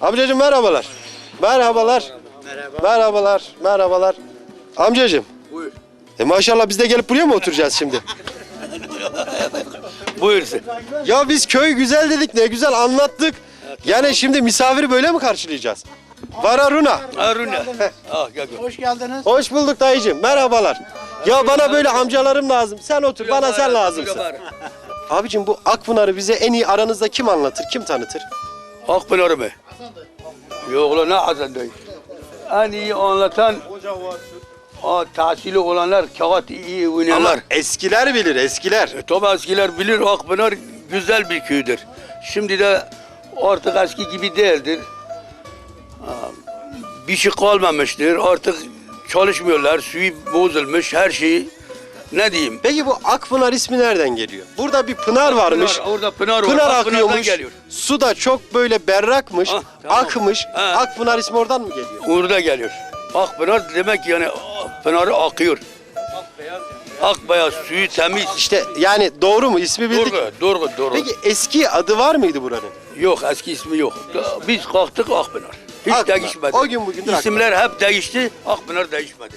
Amcacığım merhabalar. Merhabalar. Merhabalar. Merhabalar. Amcacığım. Buyur. E maşallah biz de gelip buraya mı oturacağız şimdi? Buyursun. Ya biz köy güzel dedik ne güzel anlattık. Yani şimdi misafiri böyle mi karşılayacağız? Vararuna. Aruna. Ah gel gel. Hoş geldiniz. Hoş bulduk dayıcığım. Merhabalar. Ya bana böyle amcalarım lazım. Sen otur. Bana sen lazımsın. Abicim bu Akpınar'ı bize en iyi aranızda kim anlatır? Kim tanıtır? Akpınar mı? Yok ulan ne Hasan dayı. En iyi anlatan o tahsili olanlar kağıt iyi Ama oynayanlar. eskiler bilir eskiler. E, tabi eskiler bilir Akpınar güzel bir köydür. Şimdi de artık eski gibi değildir. Bir şey kalmamıştır. Artık çalışmıyorlar. Suyu bozulmuş her şeyi. Ne diyeyim? Peki bu Akpınar ismi nereden geliyor? Burada bir pınar varmış. Pınar, orada Pınar var. Pınar Akpınar'dan akıyormuş. geliyor. Su da çok böyle berrakmış. Ah, tamam. Akmış. Ha. Akpınar ismi oradan mı geliyor? Orada geliyor. Akpınar demek yani Pınar'ı akıyor. Akbeyaz suyu temiz. İşte yani doğru mu? İsmi bildik. Doğru, doğru, doğru. Peki eski adı var mıydı buranın? Yok eski ismi yok. Biz kalktık Akpınar. Hiç Akpınar. değişmedi. O gün bugündür İsimler hep değişti, Akpınar değişmedi.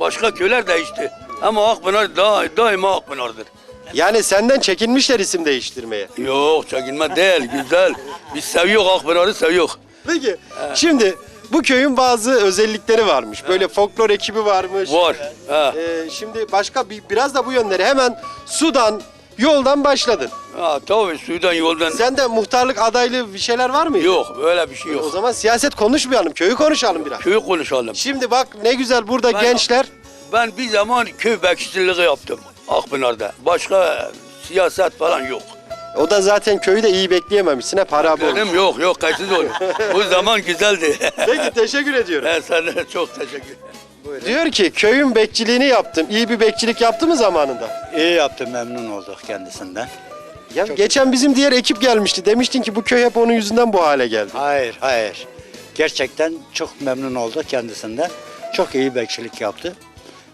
Başka köyler değişti. Ama Akpınar da, daima Akpınar'dır. Yani senden çekinmişler isim değiştirmeye. Yok çekinme değil, güzel. Biz seviyoruz Akpınar'ı seviyoruz. Peki şimdi bu köyün bazı özellikleri varmış. Böyle folklor ekibi varmış. Var. Ha. Ee, şimdi başka bir, biraz da bu yönleri hemen sudan yoldan başladın. ha tabii suydan yoldan. Sende muhtarlık adaylığı bir şeyler var mıydı? Yok öyle bir şey O yok. zaman siyaset konuşmayalım, köyü konuşalım biraz. Köyü konuşalım. Şimdi bak ne güzel burada gençler. Ben bir zaman köy bekçiliği yaptım Akpınar'da. Başka siyaset falan yok. O da zaten köyü de iyi bekleyememişsin hep harabe olmuş. Benim yok yok kayıtsız oluyor. Bu zaman güzeldi. Peki teşekkür ediyorum. ben sana çok teşekkür ederim. Diyor ki köyün bekçiliğini yaptım. İyi bir bekçilik yaptı mı zamanında? İyi yaptı memnun olduk kendisinden. Ya geçen bizim diğer ekip gelmişti. Demiştin ki bu köy hep onun yüzünden bu hale geldi. Hayır hayır. Gerçekten çok memnun olduk kendisinden. Çok iyi bekçilik yaptı.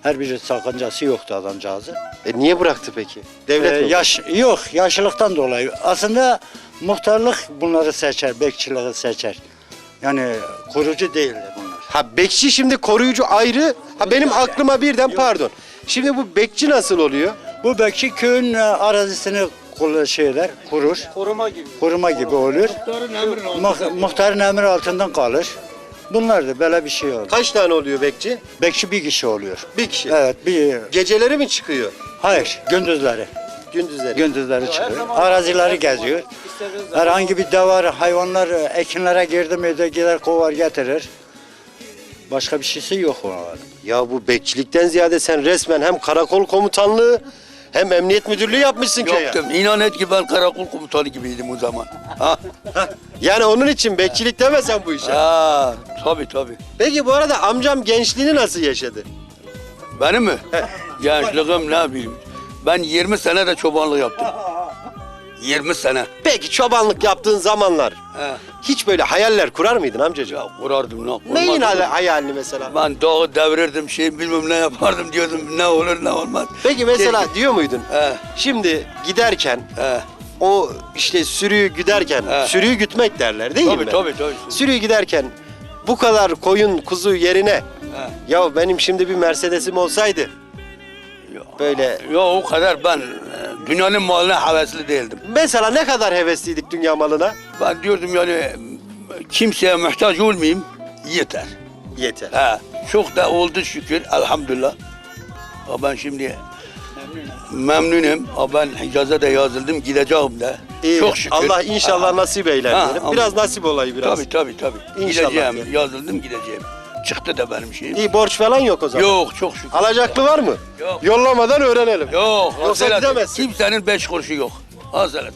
Her bir sakıncası yoktu adamcağızı. E niye bıraktı peki? Devlet Ee, mi? yaş yok yaşlılıktan dolayı. Aslında muhtarlık bunları seçer, bekçiliği seçer. Yani kurucu değildi bunlar. Ha bekçi şimdi koruyucu ayrı. Ha benim aklıma birden pardon. Şimdi bu bekçi nasıl oluyor? Bu bekçi köyün e, arazisini kulu- şeyler, kurur. Koruma gibi. Koruma gibi olur. Muh- muhtarın emri altından kalır. Bunlar da böyle bir şey olur. Kaç tane oluyor bekçi? Bekçi bir kişi oluyor. Bir kişi. Evet, bir Geceleri mi çıkıyor? hayır, gündüzleri. Gündüzleri. Gündüzleri çıkıyor. Arazileri geziyor. Herhangi bir davar, hayvanlar ekinlere girdi mi de gider kovar getirir. Başka bir şeysi yok onların. Ya bu bekçilikten ziyade sen resmen hem karakol komutanlığı hem emniyet müdürlüğü yapmışsın köye. Yaptım. İnan et ki ben karakol komutanı gibiydim o zaman. Ha, Yani onun için bekçilik demesen bu işe. ha tabii tabii. Peki bu arada amcam gençliğini nasıl yaşadı? Benim mi? Gençliğim ne bileyim. Ben 20 sene de çobanlık yaptım. 20 sene. Peki çobanlık yaptığın zamanlar He. Hiç böyle hayaller kurar mıydın amcacığım? Ya kurardım ne Neyin hale- hayalini mesela? Ben dağı devirirdim şey bilmem ne yapardım diyordum ne olur ne olmaz. Peki mesela diyor muydun? He Şimdi giderken he. o işte sürüyü güderken, He. sürüyü gütmek derler değil Tabii mi? tabii tabii. Sürüyü giderken bu kadar koyun kuzu yerine ya benim şimdi bir Mercedes'im olsaydı böyle ya o kadar ben e, dünyanın malına hevesli değildim. mesela ne kadar hevesliydik dünya malına? Ben diyordum yani kimseye muhtaç olmayayım yeter. Yeter. Ha, çok da oldu şükür elhamdülillah. Ha, ben şimdi memnunum. Ha, ben Hicaz'a da yazıldım gideceğim de. İyi. Çok şükür. Allah inşallah Ha, nasip eyler Ha, diyelim. ama- Biraz nasip olayı biraz. Tabii tabii tabii. İnşallah Gideceğim. diyelim. Yazıldım gideceğim. Çıktı da benim şeyim. İyi borç falan yok o zaman. Yok çok şükür. Alacaklı var mı? Yok. Yollamadan öğrenelim. Yok. Yoksa gidemezsin. Kimsenin beş kuruşu yok. Haselat.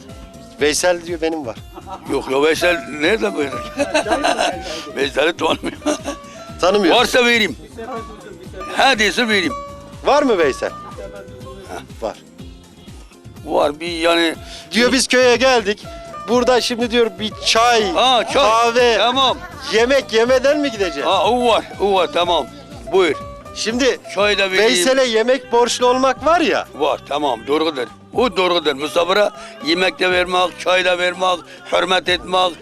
Veysel diyor benim var. Yok ya Veysel nerede böyle? Veysel'i tanımıyorum. Tanımıyor. Varsa vereyim. Hadise vereyim. Var mı Veysel? Var. Var bir yani. Diyor biz köye geldik. Burada şimdi diyor bir çay, Ha çay. kahve, Tamam. yemek yemeden mi gideceğiz? Ha o var. O var tamam. Buyur. Şimdi Çay da vereyim. Veysel'e yemek borçlu olmak var ya. Var tamam doğrudur. O doğrudur. Musafire yemek de vermek, çay da vermek, hürmet etmek,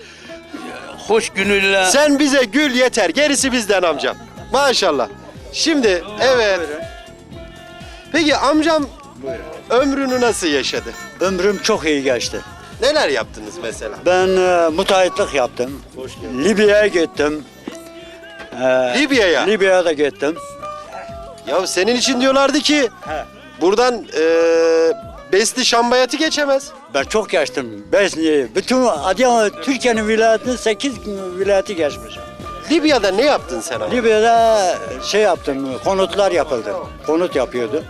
hoş günüyle Sen bize gül yeter. Gerisi bizden amcam. Maşallah. Şimdi evet. Peki amcam ömrünü nasıl yaşadı? Ömrüm çok iyi geçti. Neler yaptınız mesela? Ben e, müteahhitlik yaptım. Libya'ya gittim. E, Libya'ya. Libya'ya da gittim. Ya senin için diyorlardı ki He. buradan e, Besli Şambayat'ı geçemez. Ben çok geçtim. Besni, bütün Adıyaman, Türkiye'nin vilayetini 8 vilayeti geçmişim. Libya'da ne yaptın sen ama? Libya'da şey yaptım, konutlar yapıldı. Konut yapıyordu.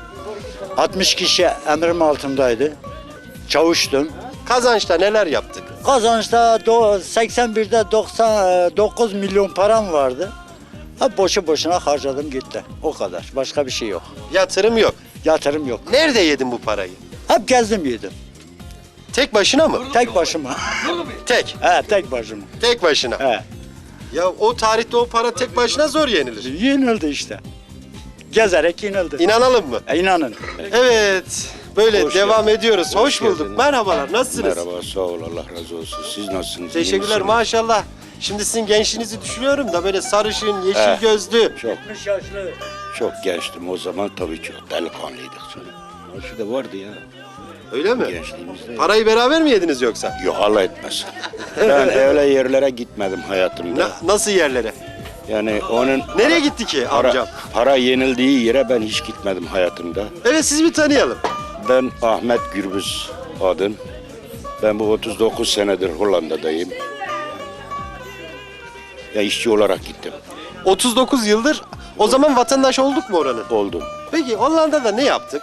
60 kişi emrim altındaydı. Çavuştum. Kazançta neler yaptık? Kazançta do- 81'de 99 milyon param vardı. Ha boşu boşuna harcadım gitti. O kadar. Başka bir şey yok. Yatırım yok. Yatırım yok. Nerede yedin bu parayı? Hep gezdim yedim. Tek başına mı? Tek başıma. Tek. He tek başıma. Tek başına. He. Ya o tarihte o para tek başına zor yenilir. Yenildi işte. Gezerek yenildi. İnanalım mı? E, inanın. Evet. Böyle Hoş devam geldin. ediyoruz. Hoş, Hoş bulduk. geldin. Merhabalar. Nasılsınız? Merhaba, sağ ol, Allah razı olsun. Siz nasılsınız? iyi Teşekkürler misiniz? maşallah. Şimdi sizin gençliğinizi düşünüyorum da böyle sarışın, yeşil He. gözlü. Çok, 70 yaşlı. çok gençtim o zaman tabii çok delikanlıydık. Şu da vardı ya Öyle mi? gençliğimizde. Parayı beraber mi yediniz yoksa? Yok Allah etmez. ben öyle yerlere gitmedim hayatımda. Na- nasıl yerlere? Yani onun Nereye gitti ki para, amcam? para yenildiği yere ben hiç gitmedim hayatımda. Evet sizi bir tanıyalım. Ben Ahmet Gürbüz adım. Ben bu 39 senedir Hollanda'dayım. Ya işçi olarak gittim. 39 yıldır o zaman vatandaş olduk mu oranın? Oldum. Peki Hollanda'da ne yaptık?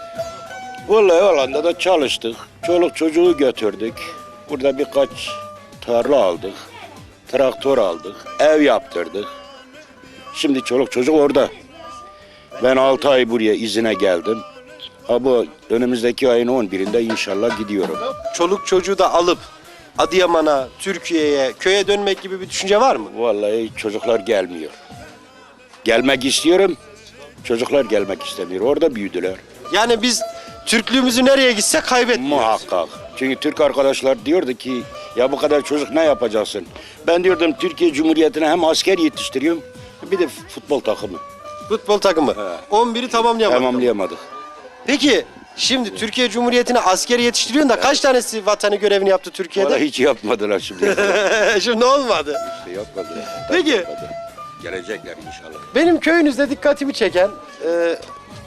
Vallahi Hollanda'da çalıştık. Çoluk çocuğu götürdük. Burada birkaç tarla aldık. Traktör aldık. Ev yaptırdık. Şimdi çoluk çocuk orada. Ben 6 ay buraya izine geldim. Ha bu önümüzdeki ayın 11'inde inşallah gidiyorum. Çoluk çocuğu da alıp Adıyaman'a, Türkiye'ye, köye dönmek gibi bir düşünce var mı? Vallahi çocuklar gelmiyor. Gelmek istiyorum. Çocuklar gelmek istemiyor. Orada büyüdüler. Yani biz Türklüğümüzü nereye gitsek kaybetmiyoruz. Muhakkak. Çünkü Türk arkadaşlar diyordu ki ya bu kadar çocuk ne yapacaksın? Ben diyordum Türkiye Cumhuriyeti'ne hem asker yetiştiriyorum bir de futbol takımı. Futbol takımı. He. 11'i tamamlayamadık. Tamamlayamadık. Peki şimdi Türkiye Cumhuriyeti'ne askeri yetiştiriyorsun da kaç tanesi vatanı görevini yaptı Valla Türkiye'de? hiç yapmadılar şimdi. şimdi olmadı. İşte yapmadılar. Peki. Yapmadı. Gelecekler inşallah. Benim köyünüzde dikkatimi çeken e,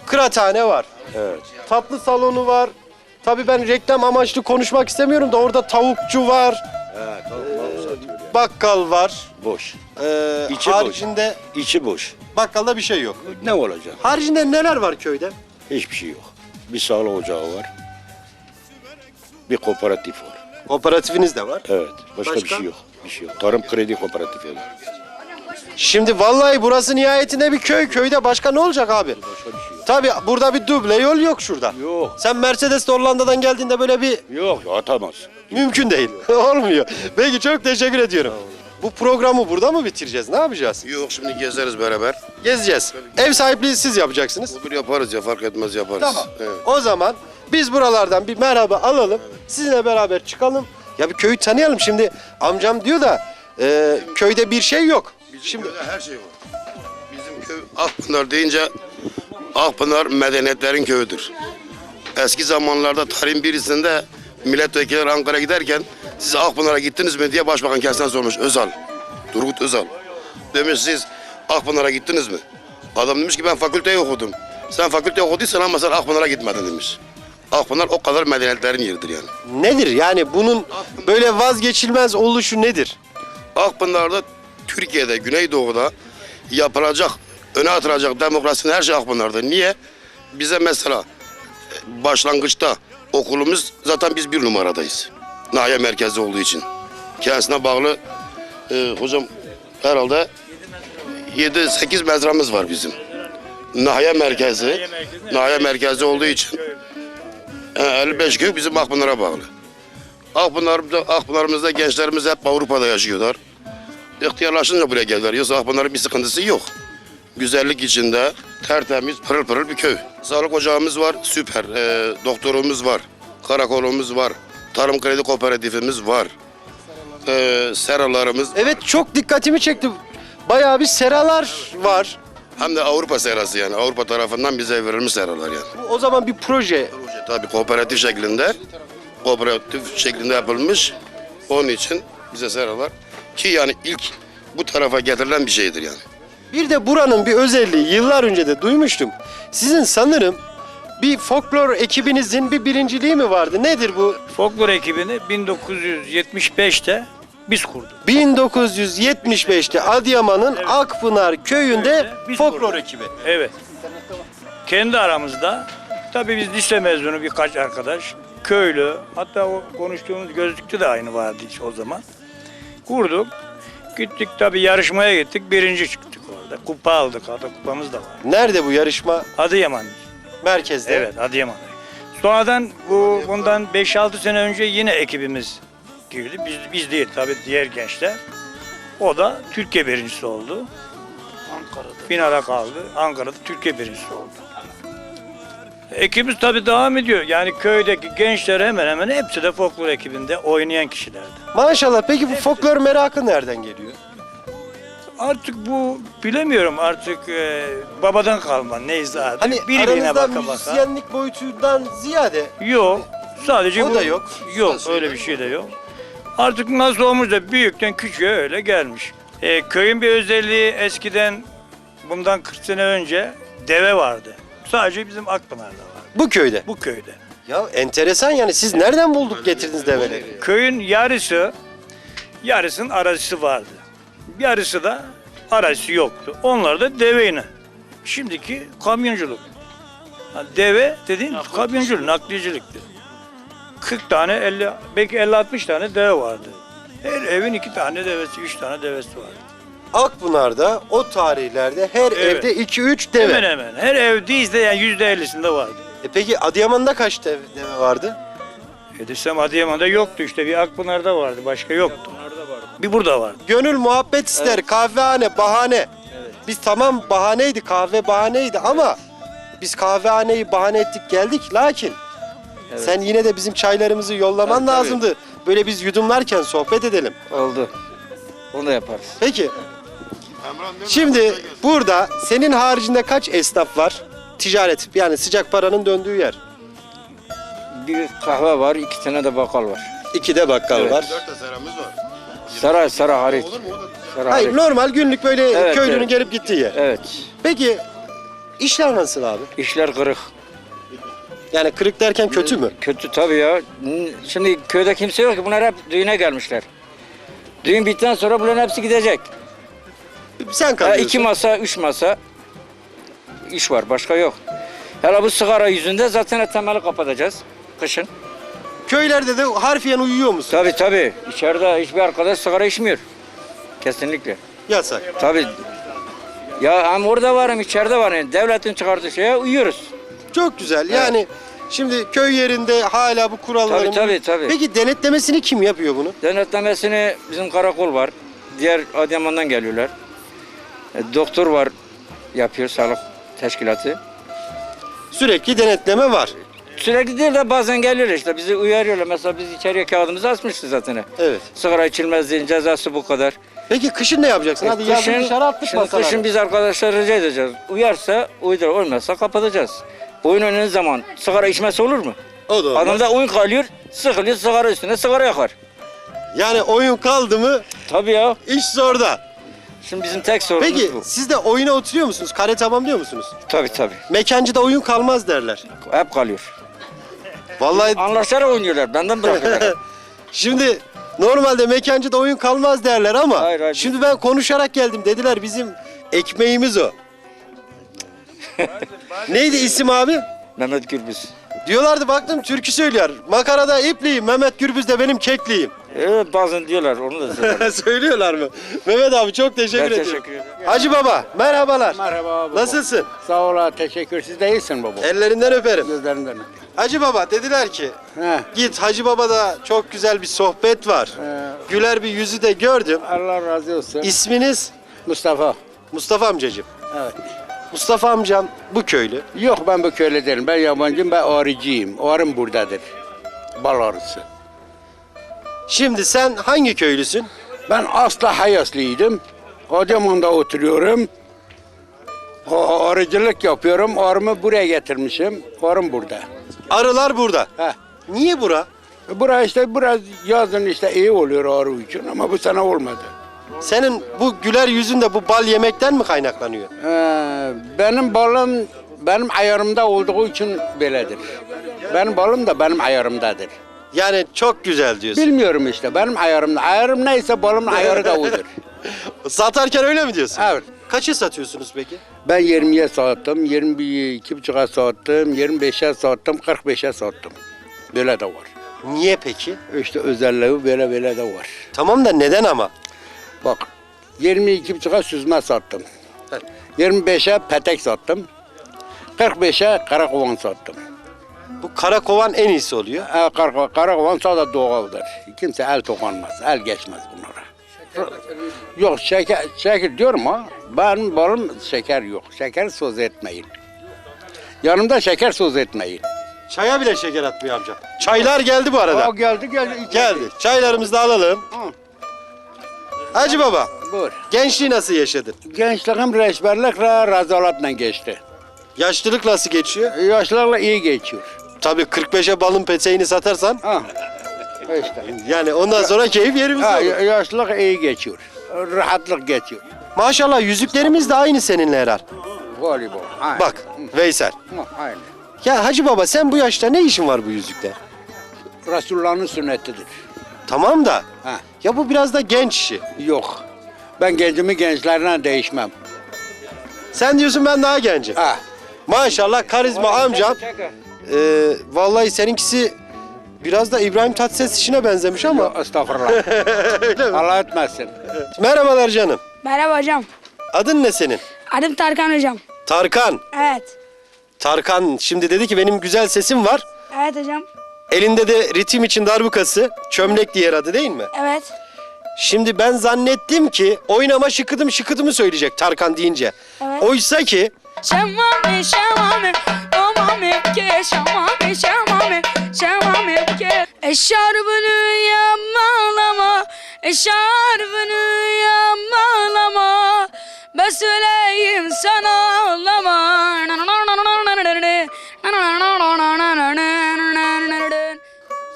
kıraathane var. Evet. Tatlı salonu var. Tabii ben reklam amaçlı konuşmak istemiyorum da orada tavukçu var, Evet, tamam, satıyor ya. bakkal var. Boş. Ee, İçi boş. haricinde İçi boş. bakkalda bir şey yok. Ne olacak? Haricinde neler var köyde? Hiçbir şey yok. Bir sağlık ocağı var. Bir kooperatif var. Kooperatifiniz de var. Evet. Başka, bir Başka? şey yok. Bir şey yok. Tarım kredi kooperatifi var. Şimdi vallahi burası nihayetinde bir köy. Köyde başka ne olacak abi? Başka bir şey yok. Tabii burada bir duble yol yok şurada. Yok. Sen Mercedes'te Hollanda'dan geldiğinde böyle bir Yok atamaz. mümkün değil. Olmuyor. Peki çok teşekkür ediyorum. Bu programı burada mı bitireceğiz? Ne yapacağız? Yok şimdi gezeriz beraber. Gezeceğiz. Ev sahipliği siz yapacaksınız. Olur yaparız ya fark etmez yaparız. Tamam. Evet. O zaman biz buralardan bir merhaba alalım. Sizinle beraber çıkalım. Ya bir köyü tanıyalım. Şimdi amcam diyor da e, köyde bir şey yok. Bizim Şimdi köyde her şey var. Bizim köy Akpınar deyince Akpınar medeniyetlerin köyüdür. Eski zamanlarda tarihin birisinde milletvekilleri Ankara'ya giderken siz Akpınar'a gittiniz mi diye başbakan kendisinden sormuş Özal. Turgut Özal. Demiş siz Akpınar'a gittiniz mi? Adam demiş ki ben fakülteyi okudum. Sen fakülte okuduysan ama sen Akpınar'a gitmedin demiş. Akpınar o kadar medeniyetlerin yeridir yani. nedir yani bunun böyle vazgeçilmez oluşu nedir? Akpınar'da Türkiye'de, Güneydoğu'da yapılacak, öne atılacak demokrasinin her şey Akpınar'da. Niye? Bize mesela e, başlangıçta okulumuz zaten biz bir numaradayız. Nahiye merkezi olduğu için. Kendisine bağlı e, hocam herhalde 7-8 mezramız var bizim. Nahiye merkezi, nahiye merkezi olduğu için e, 55 köy bizim Akpınar'a bağlı. Akpınar'da, Akpınar'ımızda gençlerimiz hep Avrupa'da yaşıyorlar. İhtiyarlaşınca buraya geldiler. Yoksa Akpınar'ın bir sıkıntısı yok. Güzellik içinde tertemiz, pırıl pırıl bir köy. Sağlık ocağımız var, süper. Ee, doktorumuz var, karakolumuz var, tarım kredi kooperatifimiz var. e, seralarımız Evet çok dikkatimi çekti. Bayağı bir seralar var. hem de Avrupa serası yani Avrupa tarafından bize verilmiş seralar yani. Bu O zaman bir proje. Proje tabii kooperatif şeklinde kooperatif şeklinde yapılmış. Onun için bize seralar ki yani ilk bu tarafa getirilen bir şeydir yani. Bir de buranın bir özelliği yıllar önce de duymuştum. Sizin sanırım bir folklor ekibinizin bir birinciliği mi vardı? Nedir bu? Folklor ekibini 1975'te biz kurduk. 1975'te Adıyaman'ın Akpınar köyünde Biz folklor kurduk. ekibi. Evet. Kendi aramızda tabii biz lise mezunu birkaç arkadaş, köylü, hatta o konuştuğumuz gözlüklü de aynı vardı hiç o zaman. Kurduk. Gittik tabii yarışmaya gittik. Birinci çıktık orada. Kupa aldık. Hatta kupamız da var. Nerede bu yarışma? Adıyaman. Merkezde. Evet Adıyaman'da. Sonradan bu bundan 5-6 sene önce yine ekibimiz girdi. Biz, biz değil tabii diğer gençler. O da Türkiye birincisi oldu. Ankara'da. Finale kaldı. Ankara'da Türkiye birincisi oldu. Ekibimiz tabii devam ediyor. Yani köydeki gençler hemen hemen hepsi de folklor ekibinde oynayan kişilerdi. Maşallah peki bu folklor merakı nereden geliyor? Artık bu bilemiyorum artık e, babadan kalma neyse artık. Hani Birbirine aranızda baka baka. müzisyenlik boyutundan ziyade Yok. Sadece O bu. da yok. Yok öyle bir şey de yok. Artık nasıl olmuş da büyükten küçüğe öyle gelmiş. E, köyün bir özelliği eskiden bundan 40 sene önce deve vardı. Sadece bizim Akpınar'da var. bu köyde. Bu köyde. Ya enteresan yani siz nereden bulduk getirdiniz develeri? Köyün yarısı yarısının arazisi vardı. Yarısı da arazisi yoktu. Onlar da deveyle. Şimdiki kamyonculuk. Ha, deve dediğin kamyonculuk, nakliyecilikti. 40 tane, 50, belki 50-60 tane deve vardı. Her evin iki tane devesi, üç tane devesi vardı. Akpınar'da o tarihlerde her Evet. evde 2-3 deve. Hemen hemen. Her evde yani yüzde ellisinde vardı. E peki Adıyaman'da kaç deve, deve vardı? E desem Adıyaman'da yoktu işte. Bir Akpınar'da vardı, başka yoktu. Bir burada vardı. Gönül muhabbet ister, kahvehane, bahane. Biz tamam bahaneydi, kahve bahaneydi ama biz kahvehaneyi bahane ettik geldik lakin sen yine de bizim çaylarımızı yollaman Tabii, tabii. lazımdı. Böyle biz yudumlarken sohbet edelim. Oldu. Onu da yaparız. Peki şimdi burada senin haricinde kaç esnaf var? Ticaret yani sıcak paranın döndüğü yer. Bir kahve var, iki tane de bakkal var. İki de bakkal Evet. var. Dört de seramız var. Saray, saray hariç. Saray Hayır hariç. normal günlük böyle Evet, köylünün evet. gelip gittiği yer. Evet. Peki işler nasıl abi? İşler kırık. Yani kırık derken kötü mü? Kötü tabii ya. Şimdi köyde kimse yok ki. Bunlar hep düğüne gelmişler. Düğün bittikten sonra bunların hepsi gidecek. Sen Ha, kalıyorsun. iki masa, üç masa iş var. Başka yok. Hele bu sigara yüzünde zaten temeli kapatacağız. Kışın. Köylerde de harfiyen uyuyor musun? Tabii tabii. İçeride hiçbir arkadaş sigara içmiyor. Kesinlikle. Yasak. Tabii. Ya hem orada varım, içeride varım. Devletin çıkardığı şeye uyuyoruz. Çok güzel. Yani şimdi köy yerinde hala bu kuralların... Tabii, tabii, tabii. Peki denetlemesini kim yapıyor bunu? Denetlemesini bizim karakol var. Diğer Adıyaman'dan geliyorlar. E, doktor var yapıyor sağlık teşkilatı. Sürekli denetleme var. Sürekli değil de bazen geliyor işte bizi uyarıyorlar. Mesela biz içeriye kağıdımızı asmışız zaten. Evet. Sigara içilmez diye cezası bu kadar. Peki kışın ne yapacaksın? Hadi E, yazın dışarı attık şimdi masalara. kışın biz arkadaşlar rica edeceğiz. Uyarsa uydur, olmazsa kapatacağız. Oyun oynadığı zaman sigara içmesi olur mu? O da olmaz. Adamda oyun kalıyor, sıkılıyor, sigara üstüne sigara yakar. Yani oyun kaldı mı Tabii ya. iş zorda. Şimdi bizim tek sorunumuz Peki bu. siz de oyuna oturuyor musunuz? Kare tamamlıyor musunuz? Tabii tabii. Mekancıda oyun kalmaz derler. Hep kalıyor. Vallahi Anlaşarak oynuyorlar. Benden bırakıyorlar. şimdi normalde mekancıda oyun kalmaz derler ama Hayır, hayır. şimdi ben konuşarak geldim. Dediler bizim ekmeğimiz o. Neydi isim abi? Mehmet Gürbüz. Diyorlardı baktım türkü söylüyor. Makarada ipliyim, Mehmet Gürbüz de benim kekliyim. Evet bazen diyorlar onu da. Söylüyorlar mı? Mehmet abi çok teşekkür ben ederim. teşekkür ederim. Hacı baba merhabalar. Merhaba baba. Nasılsın? Sağ ol teşekkür. Siz de iyisin baba. Ellerinden öperim. Gözlerinden. Hacı baba dediler ki He. git Hacı babada çok güzel bir sohbet var. Ee, Güler bir yüzü de gördüm. Allah razı olsun. İsminiz Mustafa. Mustafa amcacığım. Evet. Mustafa amcam bu köylü. Yok ben bu köylü değilim. Ben yabancıyım. Ben arıcıyım. Arım buradadır. Bal arısı. Şimdi sen hangi köylüsün? Ben asla Hayaslıydım. Adıyaman'da oturuyorum. Arıcılık yapıyorum. Arımı buraya getirmişim. Arım burada. Arılar burada. Heh. Niye bura? Bura işte biraz yazın işte iyi oluyor arı için ama bu sene olmadı. Senin bu güler yüzünde bu bal yemekten mi kaynaklanıyor? Ee, benim balım benim ayarımda olduğu için böyledir. Benim balım da benim ayarımdadır. Yani çok güzel diyorsun. Bilmiyorum işte benim ayarımda. Ayarım neyse balımın ayarı da odur. Satarken öyle mi diyorsun? Evet. Kaça satıyorsunuz peki? Ben 20'ye sattım, 22,5'a sattım, 25'e sattım, 45'e sattım. Böyle de var. Niye peki? İşte özelliği böyle böyle de var. Tamam da neden ama? Bak 22,5'a süzme sattım. 25'e petek sattım. 45'e karakovan sattım. Bu kara kovan en iyisi oluyor. E, kar, karakovan sadece doğaldır. Kimse el dokunmaz, el geçmez. Yok şeker, şeker diyorum ha. Ben balım şeker yok. Şeker söz etmeyin. Yanımda şeker söz etmeyin. Çaya bile şeker atmıyor amca. Çaylar geldi bu arada. Aa, geldi geldi. içeri. Geldi. Çaylarımızı da alalım. Hı. Hacı baba, Buyur. gençliği nasıl yaşadın? Gençliğim reçberlikle rezalatla geçti. Yaşlılık nasıl geçiyor? Yaşlarla iyi geçiyor. Tabii 45'e balın peteğini satarsan Ha. İşte. yani ondan sonra keyif yerimizde Ha, olur. yaşlılık iyi geçiyor. Rahatlık geçiyor. Maşallah yüzüklerimiz de aynı seninle herhal. Voleybol. Aynen. Bak Veysel. Hı, Aynen. Ya Hacı baba sen bu yaşta ne işin var bu yüzükte? Resulullah'ın sünnetidir. Tamam da Ha. ya bu biraz da genç işi. Yok. Ben gencimi gençlerden değişmem. Sen diyorsun ben daha gencim. Ha. Maşallah karizma amcam. Ee, vallahi seninkisi biraz da İbrahim Tatlıses işine benzemiş ama. Estağfurullah. Allah etmesin. Merhabalar canım. Merhaba hocam. Adın ne senin? Adım Tarkan hocam. Tarkan. Evet. Tarkan şimdi dedi ki benim güzel sesim var. Evet hocam. Elinde de ritim için darbukası. Çömlek diğer adı değil mi? Evet. Şimdi ben zannettim ki oynama şıkıdım şıkıdımı söyleyecek Tarkan deyince. Evet. Oysa ki Şamame şamame amame ke şamame şamame şamame ke Eşarbını yamalama Eşarbını yamalama Ben söyleyeyim sana ağlama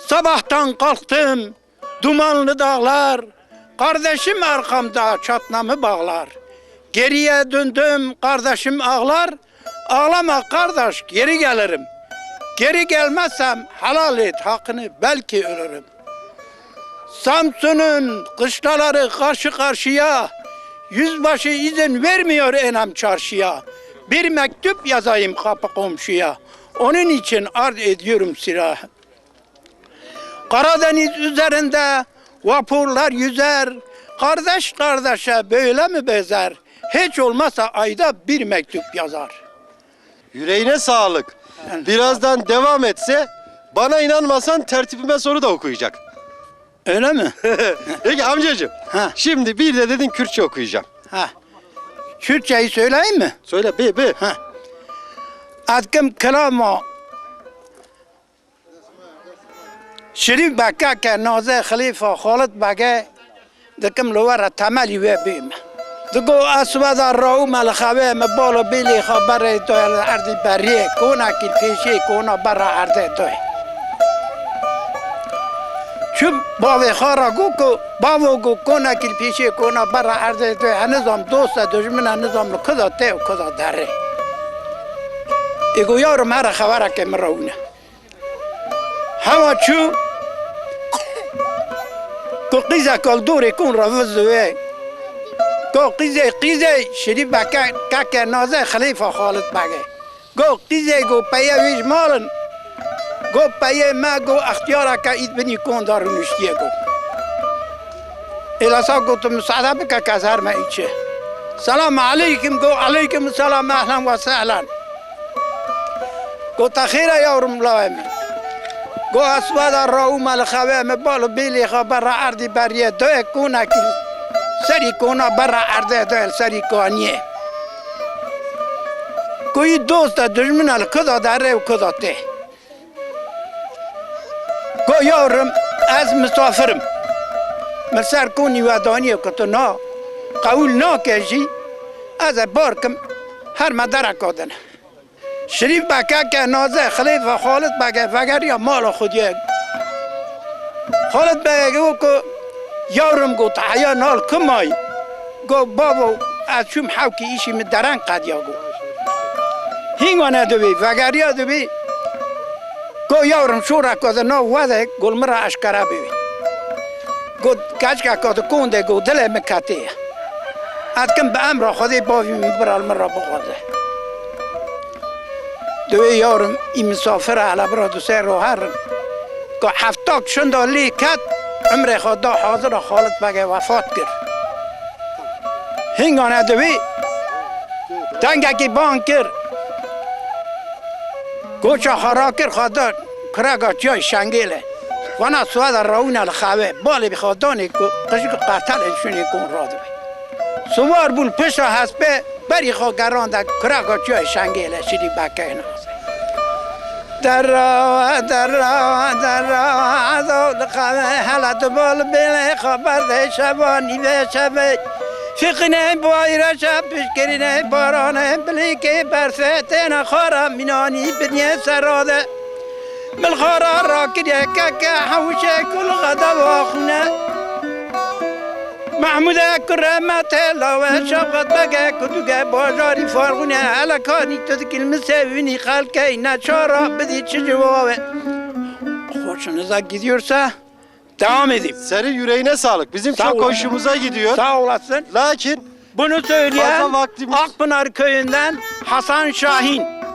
Sabahtan kalktım, dumanlı dağlar, kardeşim arkamda çatnamı bağlar. Geriye döndüm, kardeşim ağlar, ağlama kardeş, geri gelirim. Geri gelmezsem helal et hakkını, belki ölürüm. Samsun'un kışlaları karşı karşıya, yüzbaşı izin vermiyor enem çarşıya. Bir mektup yazayım kapı komşuya, onun için ard ediyorum silahı. Karadeniz üzerinde vapurlar yüzer. Kardeş kardeşe böyle mi bezer? Hiç olmazsa ayda bir mektup yazar. yüreğine sağlık. Birazdan devam etse bana inanmasan tertibime soru da okuyacak. Öyle mi? Peki amcacığım. Ha. Şimdi bir de dedin Kürtçe okuyacağım. Ha. Kürtçeyi söyleyeyim mi? Söyle bir bir. Ha. Atkım kramo. Şerif bakka ke naze halifa Halid bakka. Dikim lovara temel yüve bime. أسود الرو مال خوي مبالو بيلي خبر تو الأرض بريه كونا كي فيشي كونا برا أرض تو شو باوي خارا گوكو باو گو كونا كي فيشي كونا برا أرض تو نظام دوست دشمن نظام كذا تي وكذا داره يقول يارو مرا خبرك مرونه هوا شو کو قیزه کل دوری کن را وزوه کو قیزه قیزه شریف بکه که نازه خلیفه خالد بگه گو قیزه گو پیه ویش مالن. گو پیه ما گو اختیاره که اید بنی کن دارو نشتیه گو. الاسا گو تو مساعده بکه که از هر ما ایچه. سلام علیکم گو علیکم السلام أهلا و سهلا. گو تخیره یارم لایمه گو اسود راو مال خواه مبالو بیلی خواه برا اردی بریه دو کونه که سری کونه برا ارده دو سری کانیه گوی دوست دشمن ال کدا داره و کدا ته گو یارم از مسافرم مسر کنی و دانی که تو نا قول نا کشی از بارکم هر مدر کادن شریف بکه که نازه خلیف و خالد بگه وگر یا مال خودی خالد بگه گو که یارم گو تحیا نال کمای گو بابا از چوم حوکی ایشی مدرن قد یا گو هینگانه دوی وگر یا دوی گو یارم شورا کده نا وده گل مرا اشکره ببین گو کچ که کده کنده گو دل مکته اتکم به امر خودی باوی میبرال مرا بخوده دوی یارم این مسافر علا برا دو سه رو هر گو هفتاک شنده لی کت عمر خود دا حاضر خالد بگه وفات کرد هنگانه دوی دنگه که بان کرد گوچا خرا کرد خود دا کرگا جای شنگیله. وانا سواد راون الخواه بالی بخواد دانی که قشق قتل شونی کن را دوی. سوار بول پشت حسبه بری خوا گرانده کرگا جای شنگیله. شدی بکه نازه. در در در خواه حالا بال بله خبر ده شبانی به شب. فقنه بایر شب پشکرینه باران بلی که برسه تینا خارم مینانی بنیه سراده. بالخارا که که حوشة کل غدا واخنا محمود كرامات هلا وشبغت بقى كدوكا باجاري دکل مسی و نیخال که خالكي بدی چه جوابه. hoşunuza gidiyorsa devam edin. Senin yüreğine sağlık. Bizim Sağ çok olasın. hoşumuza gidiyor. Sağ olasın. Lakin bunu söyleyen Akpınar köyünden Hasan Şahin.